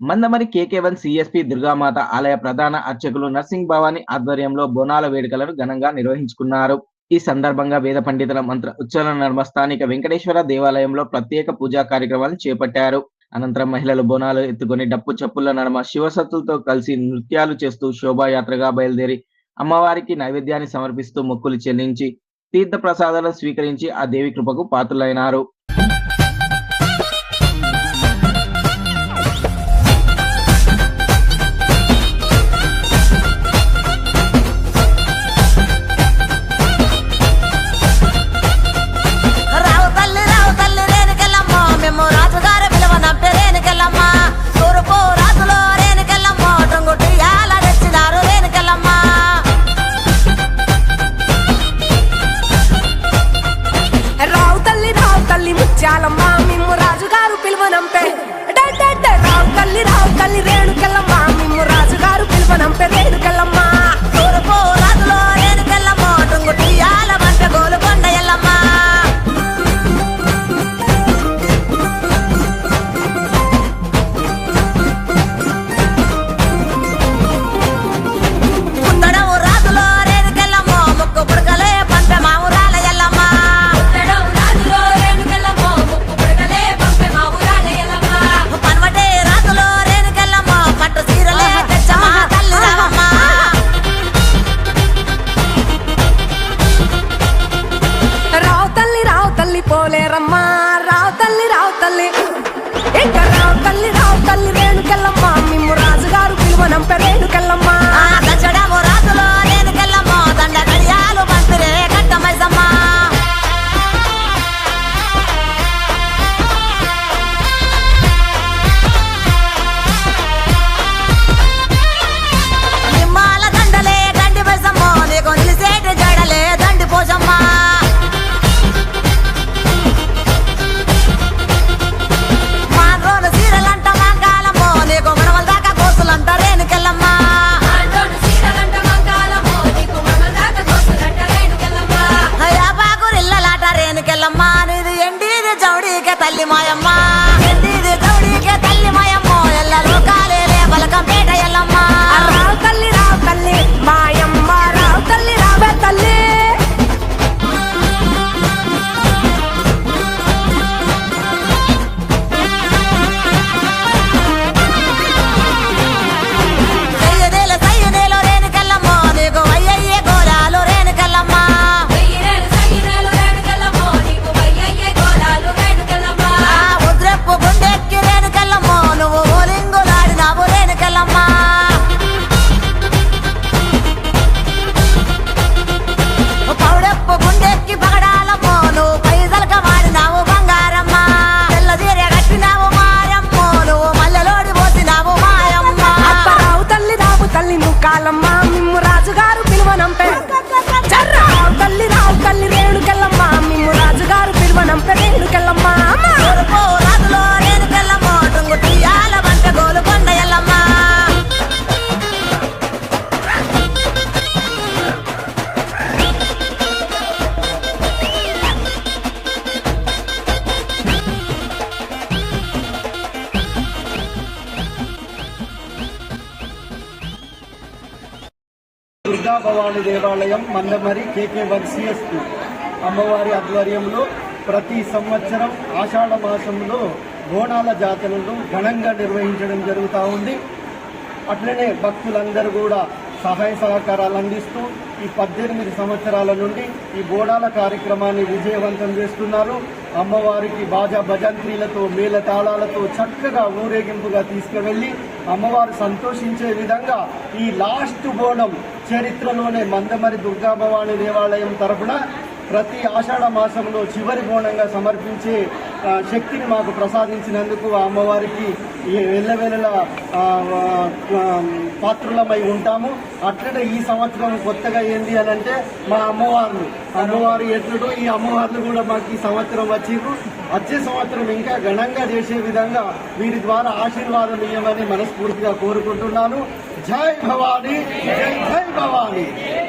Mandamarri కేకేవన్ CSP Durgamata ఆలయ ప్రధాన అర్చకులు నర్సింగ్ భవాని ఆధ్వర్యంలో బోనాల వేడుకలను ఘనంగా నిర్వహించుకున్నారు. ఈ సందర్భంగా వేద పండితుల మంత్ర ఉచ్చారణ నర్మ స్థానిక వెంకటేశ్వర దేవాలయంలో ప్రత్యేక పూజా కార్యక్రమాలు చేపట్టారు. అనంతరం మహిళలు బోనాలు ఎత్తుకొని డప్పు చప్పుల నడమ శివసత్తులతో కలిసి నృత్యాలు చేస్తూ శోభాయాత్రగా బయలుదేరి అమ్మవారికి నైవేద్యాన్ని సమర్పిస్తూ మొక్కులు చెల్లించి తీర్థ ప్రసాదాలను స్వీకరించి ఆ దేవి కృపకు పాత్రులైనారు. తల్లి ముత్యాలమ్మ మిమ్ము రాజుగారు పిలువనంపే. రావు తల్లి రావు తల్లి రేణుకెళ్ళమ్మ మిమ్ము రాజుగారు పిలువనంపే. రేణుకెళ్ళ పోలేరమ్మ రావు తల్లి రావు తల్లి. ఇంకా రావు తల్లి రావు తల్లి రేణుకెళ్ళమ్మ. మేము రాజుగారు పిలువనంపే రేణుకెళ్ళమ్మ జౌడికే తల్లి భవాని దేవాలయం మందమరి కేకే వన్ సిఎస్పి అమ్మవారి ఆధ్వర్యంలో ప్రతి సంవత్సరం ఆషాఢ మాసంలో బోనాల జాతరలను ఘనంగా నిర్వహించడం జరుగుతూ ఉంది. అట్లనే భక్తులందరూ కూడా సహాయ సహకారాలు అందిస్తూ ఈ పద్దెనిమిది సంవత్సరాల నుండి ఈ బోడాల కార్యక్రమాన్ని విజయవంతం చేస్తున్నారు. అమ్మవారికి బాజా భజంత్రీలతో మేళ తాళాలతో చక్కగా ఊరేగింపుగా తీసుకువెళ్ళి అమ్మవారు సంతోషించే విధంగా ఈ లాస్ట్ బోనం చరిత్రలోనే మందమరి దుర్గాభవాని దేవాలయం తరపున ప్రతి ఆషాఢ మాసంలో చివరి బోనంగా సమర్పించే శక్తిని మాకు ప్రసాదించినందుకు ఆ అమ్మవారికి వెళ్ళవేళలా పాత్రులమై ఉంటాము. అట్లనే ఈ సంవత్సరం కొత్తగా ఏంది అని అంటే మా అమ్మవార్లు. అమ్మవారు ఎట్లుడు ఈ అమ్మవార్లు కూడా మాకు ఈ సంవత్సరం వచ్చిర్రు. వచ్చే సంవత్సరం ఇంకా ఘనంగా చేసే విధంగా వీరి ద్వారా ఆశీర్వాదం ఇవ్వమని మనస్ఫూర్తిగా కోరుకుంటున్నాను. జై భవానీ జై జై భవానీ.